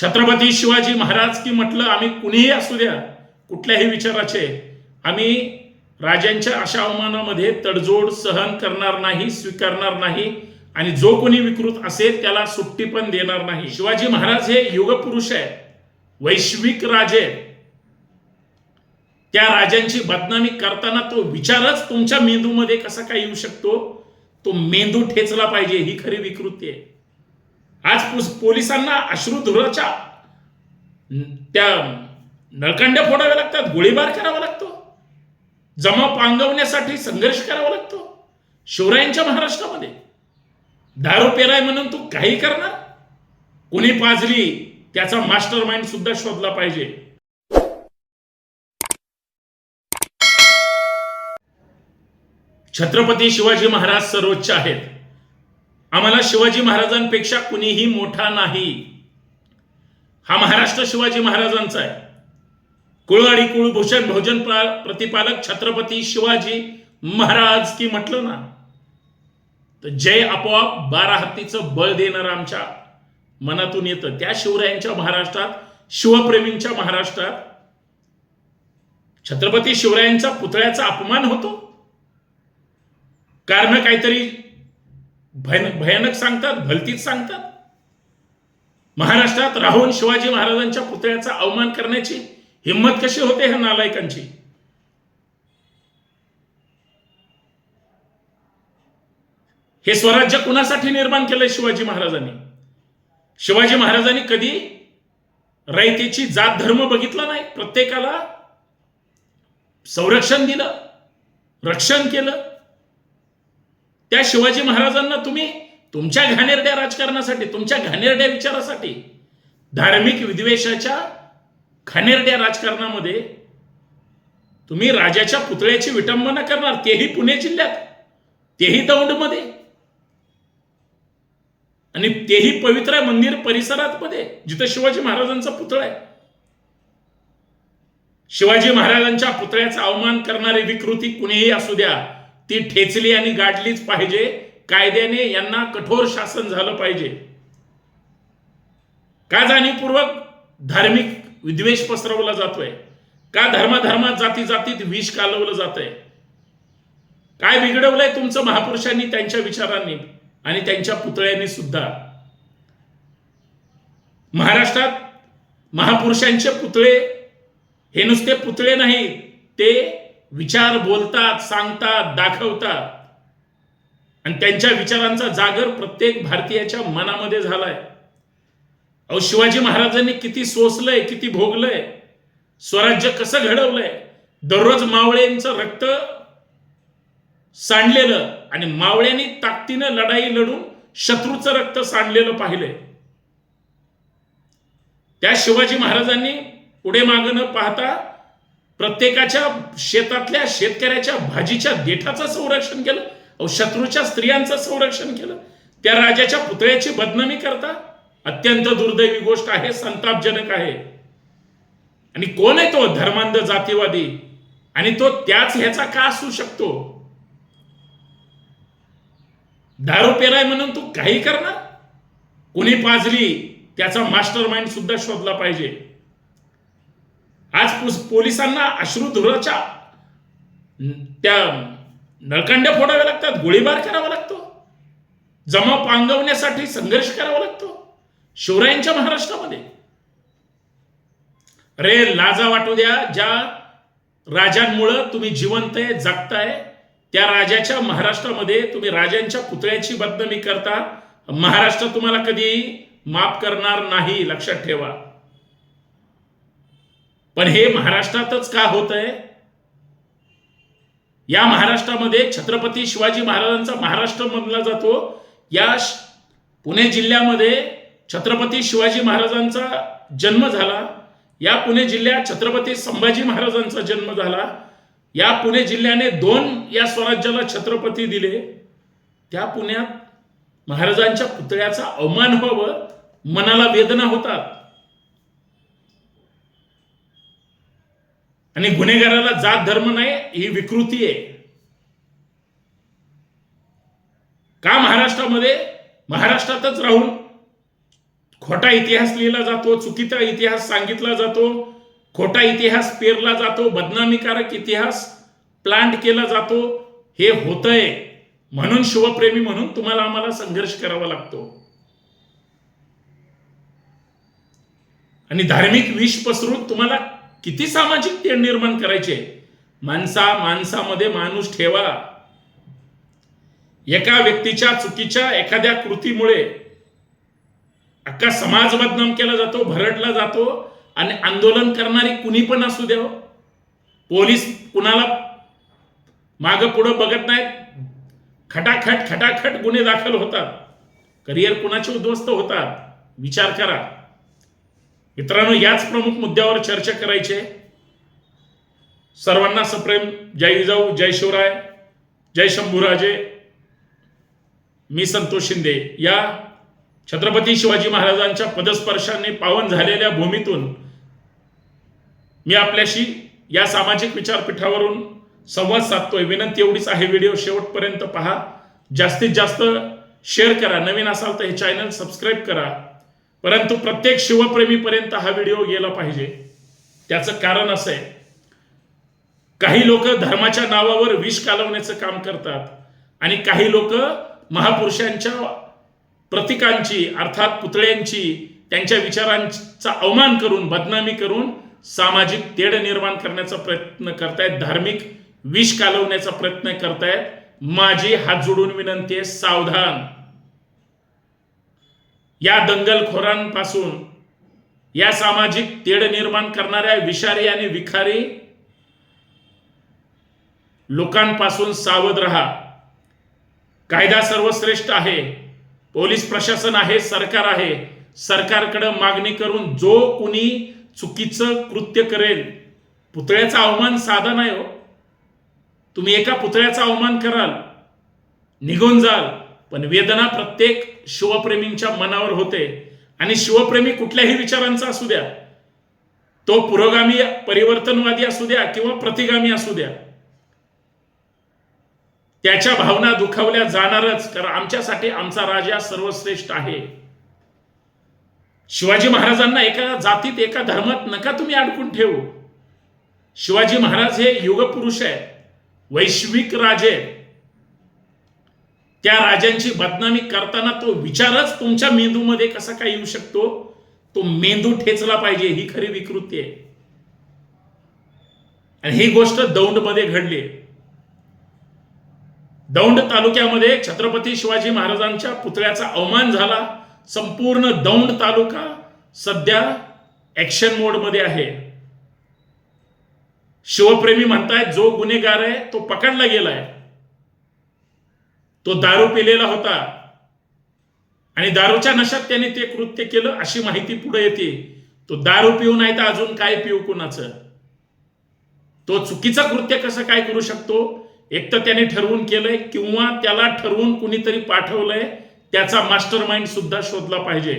छत्रपती शिवाजी महाराज की म्हटलं आम्ही कुणीही असू द्या कुठल्याही विचाराचे आम्ही राजांच्या अशा अवमानामध्ये तडजोड सहन करणार नाही स्वीकारणार नाही आणि जो कोणी विकृत असेल त्याला सुट्टी पण देणार नाही. शिवाजी महाराज हे युगपुरुष आहे वैश्विक राजे त्या राजांची बदनामी करताना तो विचारच तुमच्या मेंदूमध्ये कसा काय येऊ शकतो? तो मेंदू ठेचला पाहिजे ही खरी विकृती आहे. आज पोलिसांना अश्रुधुराच्या त्या नळकांड्या फोडाव्या लागतात गोळीबार करावा लागतो जमाव पांगवण्यासाठी संघर्ष करावा लागतो. शिवरायांच्या महाराष्ट्रामध्ये दारू पेराय म्हणून तू काही करणार? कोणी पाजली त्याचा मास्टर माइंड सुद्धा शोधला पाहिजे. छत्रपती शिवाजी महाराज सर्वोच्च आहेत. आम्हाला शिवाजी महाराजांपेक्षा कुणीही मोठा नाही. हा महाराष्ट्र शिवाजी महाराजांचा आहे. कुळवाडी कुळभूषण भोजन प्रा- प्रतिपालक छत्रपती शिवाजी महाराज की म्हटलं ना तर जय आपोआप बारा हत्तीचं बळ देणार आमच्या मनातून येतं. त्या शिवरायांच्या महाराष्ट्रात शिवप्रेमींच्या महाराष्ट्रात छत्रपती शिवरायांचा पुतळ्याचा अपमान होतो. कारण काहीतरी भयान भयानक सांगतात भलतीच सांगतात. महाराष्ट्रात राहून शिवाजी महाराजांच्या पुतळ्याचा अवमान करण्याची हिंमत कशी होते ह्या नालायकांची? हे स्वराज्य कुणासाठी निर्माण केलंय शिवाजी महाराजांनी? शिवाजी महाराजांनी कधी रयतेची जात धर्म बघितला नाही? प्रत्येकाला संरक्षण दिलं रक्षण केलं. त्या शिवाजी महाराजांना तुम्ही तुमच्या घाणेरड्या राजकारणासाठी तुमच्या घाणेरड्या विचारासाठी धार्मिक विद्वेषाच्या घाणेरड्या राजकारणामध्ये तुम्ही राजाच्या पुतळ्याची विटंबना करणार तेही पुणे जिल्ह्यात तेही दौंडमध्ये आणि तेही पवित्र मंदिर परिसरात मध्ये जिथं शिवाजी महाराजांचा पुतळा आहे. शिवाजी महाराजांच्या पुतळ्याचा अवमान करणारी विकृती कुणीही असू द्या ती ठेचली आणि गाडलीच पाहिजे. कायद्याने यांना कठोर शासन झालं पाहिजे. का जाणीवपूर्वक धार्मिक विद्वेष पसरवला जातोय? का धर्माधर्मात जाती जातीत विष कालवलं जातंय? काय बिघडवलंय तुमचं महापुरुषांनी त्यांच्या विचारांनी आणि त्यांच्या पुतळ्यांनी सुद्धा? महाराष्ट्रात महापुरुषांचे पुतळे हे नुसते पुतळे नाही ते विचार बोलतात सांगतात दाखवतात. आणि त्यांच्या विचारांचा जागर प्रत्येक भारतीयाच्या मनामध्ये झालाय. अहो शिवाजी महाराजांनी किती सोसलंय किती भोगलंय. स्वराज्य कसं घडवलंय. दररोज मावळ्यांचं रक्त सांडलेलं आणि मावळ्यांनी ताकदीनं लढाई लढून शत्रूचं रक्त सांडलेलं पाहिलंय. त्या शिवाजी महाराजांनी पुढे मागं न पाहता प्रत्येकाच्या शेतातल्या शेतकऱ्याच्या भाजीच्या देठाचं संरक्षण केलं अहो शत्रूच्या स्त्रियांचं संरक्षण केलं. त्या राजाच्या पुतळ्याची बदनामी करता अत्यंत दुर्दैवी गोष्ट आहे संतापजनक आहे. आणि कोण आहे तो धर्मांध जातीवादी? आणि तो त्याच ह्याचा का असू शकतो? दारू पेराय म्हणून तू काही करणार? कुणी पाजली त्याचा मास्टर माइंड सुद्धा शोधला पाहिजे. आज पोलिसांना अश्रुधुराच्या त्या नळकांड्या फोडाव्या लागतात गोळीबार करावा लागतो जमाव पांगवण्यासाठी संघर्ष करावा लागतो शिवरायांच्या महाराष्ट्रामध्ये. अरे लाजा वाटू द्या ज्या राजांमुळं तुम्ही जिवंत आहे जगताय त्या राजाच्या महाराष्ट्रामध्ये तुम्ही राजांच्या पुतळ्याची बदनामी करता महाराष्ट्र तुम्हाला कधी माफ करणार नाही लक्षात ठेवा. पण हे महाराष्ट्रातच का होत आहे? या महाराष्ट्रामध्ये छत्रपती शिवाजी महाराजांचा महाराष्ट्र मानला जातो. या पुणे जिल्ह्यामध्ये छत्रपती शिवाजी महाराजांचा जन्म झाला. या पुणे जिल्ह्यात छत्रपती संभाजी महाराजांचा जन्म झाला. या पुणे जिल्ह्याने दोन या स्वराज्याला छत्रपती दिले. त्या पुण्यात महाराजांच्या पुतळ्याचा अवमान व्हावं मनाला वेदना होतात. आणि गुन्हेगाराला जात धर्म नाही ही विकृती आहे. का महाराष्ट्रामध्ये? महाराष्ट्रातच राहून खोटा इतिहास लिहिला जातो चुकीचा इतिहास सांगितला जातो खोटा इतिहास पेरला जातो बदनामीकारक इतिहास प्लांट केला जातो हे होतंय. म्हणून शिवप्रेमी म्हणून तुम्हाला आम्हाला संघर्ष करावा लागतो. आणि धार्मिक विष पसरून तुम्हाला किती सामाजिक ते निर्माण करायचे? माणसा माणसामध्ये माणूस ठेवा. एका व्यक्तीच्या चुकीच्या एखाद्या कृतीमुळे अख्खा समाज बदनाम केला जातो भरडला जातो आणि आंदोलन करणारी कुणी पण असू द्या हो. पोलीस कुणाला माग पुढं बघत नाहीत. खटाखट खटाखट गुन्हे दाखल होतात. करिअर कुणाचे उद्ध्वस्त होतात? विचार करा. मित्रांनो याच प्रमुख मुद्द्यावर चर्चा करायची आहे. सर्वांना सप्रेम. जय जिजाऊ जय शिवराय जय शंभूराजे. मी संतोष शिंदे. या छत्रपती शिवाजी महाराजांच्या पदस्पर्शाने पावन झालेल्या भूमीतून मी आपल्याशी या सामाजिक विचारपीठावरून संवाद साधतोय. विनंती एवढीच आहे व्हिडिओ शेवटपर्यंत पहा. जास्तीत जास्त शेअर करा. नवीन असाल तर हे चॅनल सबस्क्राईब करा. परंतु प्रत्येक शिवप्रेमीपर्यंत हा व्हिडिओ गेला पाहिजे. त्याचं कारण असं आहे. काही लोक धर्माच्या नावावर विष कालवण्याचं काम करतात आणि काही लोक महापुरुषांच्या प्रतीकांची अर्थात पुतळ्यांची त्यांच्या विचारांचा अवमान करून बदनामी करून सामाजिक तेढ निर्माण करण्याचा प्रयत्न करतायत धार्मिक विष कालवण्याचा प्रयत्न करतायत. माझी हात जोडून विनंती आहे सावधान. या दंगलखोरांपासून या सामाजिक तेढ निर्माण करणाऱ्या विषारी आणि विखारी लोकांपासून सावध राहा. कायदा सर्वश्रेष्ठ आहे. पोलीस प्रशासन आहे सरकार आहे. सरकारकडे मागणी करून जो कुणी चुकीचं कृत्य करेल पुतळ्याचा अवमान साधा नाही हो. तुम्ही एका पुतळ्याचा अवमान कराल निघून जाल. पण वेदना प्रत्येक शिवप्रेमींच्या मनावर होते. आणि शिवप्रेमी कुठल्याही विचारांचा असू द्या तो पुरोगामी परिवर्तनवादी असू द्या किंवा प्रतिगामी असू द्या त्याच्या भावना दुखावल्या जाणारच कारण आमच्यासाठी आमचा राजा सर्वश्रेष्ठ आहे. शिवाजी महाराजांना एका जातीत एका धर्मात नका तुम्ही अडकून ठेवू. शिवाजी महाराज हे युगपुरुष आहे वैश्विक राजे आहेत. त्या राजांची बदनामी करताना तो विचारच तुमच्या मेंदूमध्ये कसा काय येऊ शकतो? तो मेंदू ठेचला पाहिजे ही खरी विकृती आहे. आणि ही गोष्ट दौंडमध्ये घडली. दौंड तालुक्यामध्ये छत्रपती शिवाजी महाराजांच्या पुतळ्याचा अवमान झाला. संपूर्ण दौंड तालुका सध्या ऍक्शन मोडमध्ये आहे. शिवप्रेमी म्हणतायत जो गुन्हेगार आहे तो पकडला गेलाय. तो दारू पिलेला होता. आणि दारूच्या नशात त्याने ते कृत्य केलं अशी माहिती पुढे येते. तो दारू पिऊ नाही तर अजून काय पिऊ कुणाचं? तो चुकीचं कृत्य कसं काय करू शकतो? एक तर त्याने ठरवून केलंय किंवा त्याला ठरवून कुणीतरी पाठवलंय त्याचा मास्टर माइंड सुद्धा शोधला पाहिजे.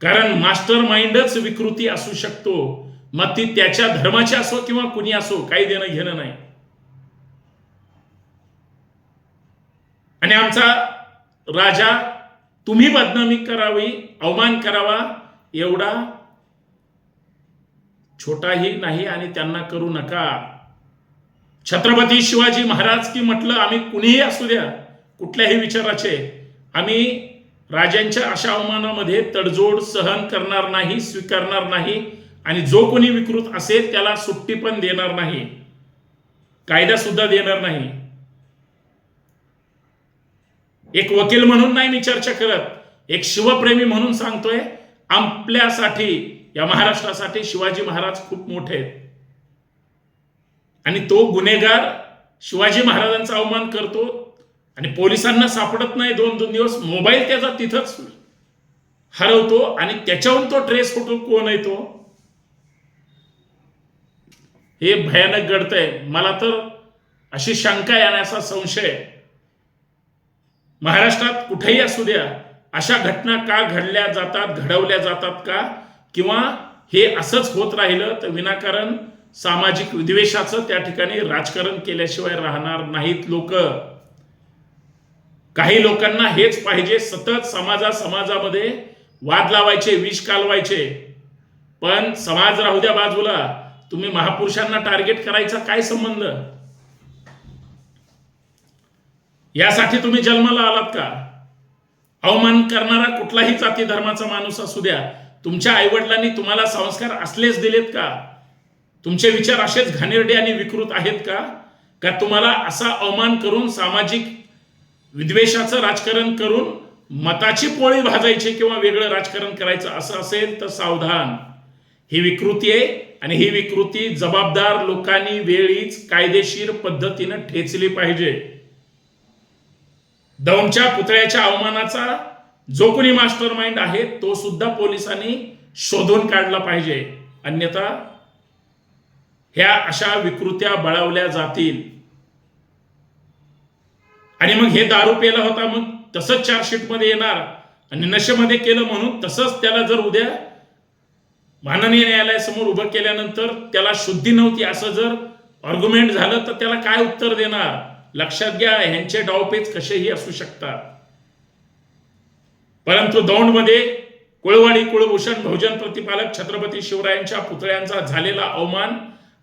कारण मास्टर माइंडच विकृती असू शकतो. मग ती त्याच्या धर्माची असो किंवा कुणी असो काही देणं घेणं नाही. आणि आमचा राजा तुम्ही बदनामी करावी अवमान करावा एवढा छोटाही नाही आणि त्यांना करू नका. छत्रपती शिवाजी महाराज की म्हटलं आम्ही कुणीही असू द्या कुठल्याही विचाराचे आम्ही राजांच्या अशा अवमानामध्ये तडजोड सहन करणार नाही स्वीकारणार नाही आणि जो कोणी विकृत असेल त्याला सुट्टी पण देणार नाही कायदा सुद्धा देणार नाही. एक वकील म्हणून नाही मी चर्चा करत. एक शिवप्रेमी म्हणून सांगतोय आपल्यासाठी या महाराष्ट्रासाठी शिवाजी महाराज खूप मोठे आहेत. आणि तो गुन्हेगार शिवाजी महाराजांचा अवमान करतो आणि पोलिसांना सापडत नाही दोन दोन दिवस मोबाईल त्याचा तिथंच हरवतो आणि त्याच्याहून तो ट्रेस होतो कोण येतो हे भयानक घडतंय. मला तर अशी शंका आहे आणि असा संशय आहे. महाराष्ट्रात कुठेही असू द्या अशा घटना का घडल्या जातात घडवल्या जातात का? किंवा हे असंच होत राहिलं तर विनाकारण सामाजिक विद्वेषाचं त्या ठिकाणी राजकारण केल्याशिवाय राहणार नाहीत लोक. काही लोकांना हेच पाहिजे सतत समाजा समाजामध्ये वाद लावायचे विष कालवायचे. पण समाज राहू द्या बाजूला तुम्ही महापुरुषांना टार्गेट करायचा काय संबंध? यासाठी तुम्ही जन्माला आलात का? अवमान करणारा कुठलाही जाती धर्माचा माणूस असू द्या. तुमच्या आईवडिलांनी तुम्हाला संस्कार असलेच दिलेत का? तुमचे विचार असेच घाणेरडे आणि विकृत आहेत का? का तुम्हाला असा अवमान करून सामाजिक विद्वेषाचं राजकारण करून मताची पोळी भाजायची किंवा वेगळं राजकारण करायचं असं असेल तर सावधान. ही विकृती आहे आणि ही विकृती जबाबदार लोकांनी वेळीच कायदेशीर पद्धतीनं ठेचली पाहिजे. दौंडच्या पुतळ्याच्या अवमानाचा जो कोणी मास्टर माइंड आहे तो सुद्धा पोलिसांनी शोधून काढला पाहिजे. अन्यथा ह्या अशा विकृत्या बळावल्या जातील. आणि मग हे दारू पेला होता मग तसंच चार्जशीटमध्ये येणार. आणि नशेमध्ये केलं म्हणून तसंच त्याला जर उद्या माननीय न्यायालयासमोर उभं केल्यानंतर त्याला शुद्धी नव्हती असं जर ऑर्ग्युमेंट झालं तर त्याला काय उत्तर देणार? लक्षात घ्या ह्यांचे डावपेच कसेही असू शकतात. परंतु दौंडमध्ये कुळवाडी कुळभूषण बहुजन प्रतिपालक छत्रपती शिवरायांच्या पुतळ्यांचा झालेला अवमान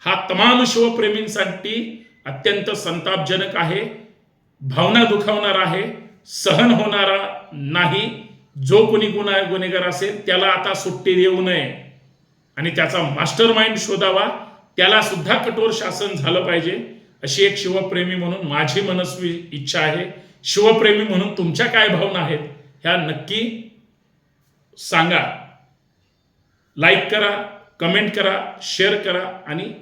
हा तमाम शिवप्रेमींसाठी अत्यंत संतापजनक आहे. भावना दुखावणार आहे सहन होणारा नाही. जो कोणी गुन्हा गुन्हेगार असेल त्याला आता सुट्टी देऊ नये. आणि त्याचा मास्टर माइंड शोधावा त्याला सुद्धा कठोर शासन झालं पाहिजे. अशी एक शिवप्रेमी म्हणून माझी मनस्वी इच्छा आहे. शिवप्रेमी म्हणून तुमच्या काय भावना आहेत ह्या नक्की सांगा. लाईक करा कमेंट करा शेअर करा आणि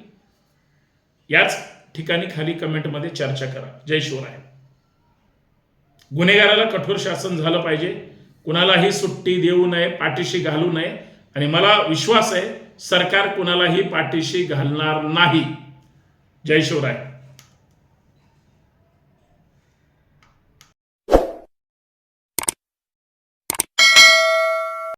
याच ठिकाणी खाली कमेंटमध्ये चर्चा करा. जय शिवराय. गुन्हेगाराला कठोर शासन झालं पाहिजे. कुणालाही सुट्टी देऊ नये पाठीशी घालू नये. आणि मला विश्वास आहे सरकार कुणालाही पाठीशी घालणार नाही. जय शिवराय.